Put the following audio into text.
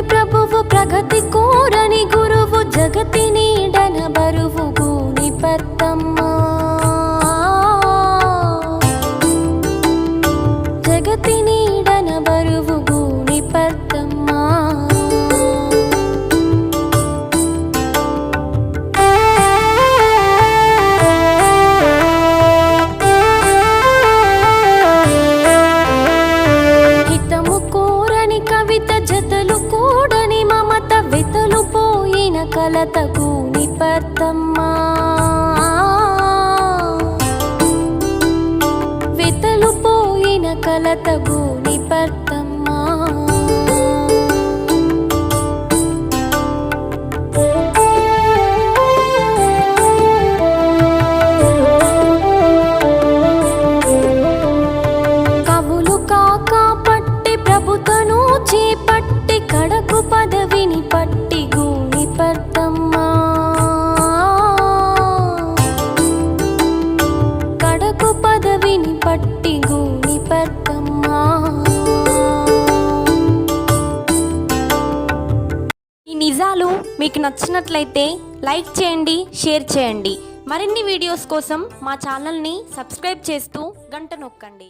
ప్రభువు ప్రగతి కోరని గురువు జగతిని కలతకు నిపర్తమ్మా. వితలు పోయిన కలతకు నిపర్తమ్మా. కవులు కాక పట్టి ప్రభుతను చేప నిజాలు మీకు నచ్చినట్లయితే లైక్ చేయండి షేర్ చేయండి. మరిన్ని వీడియోస్ కోసం మా ఛానల్ని సబ్స్క్రైబ్ చేస్తూ గంట నొక్కండి.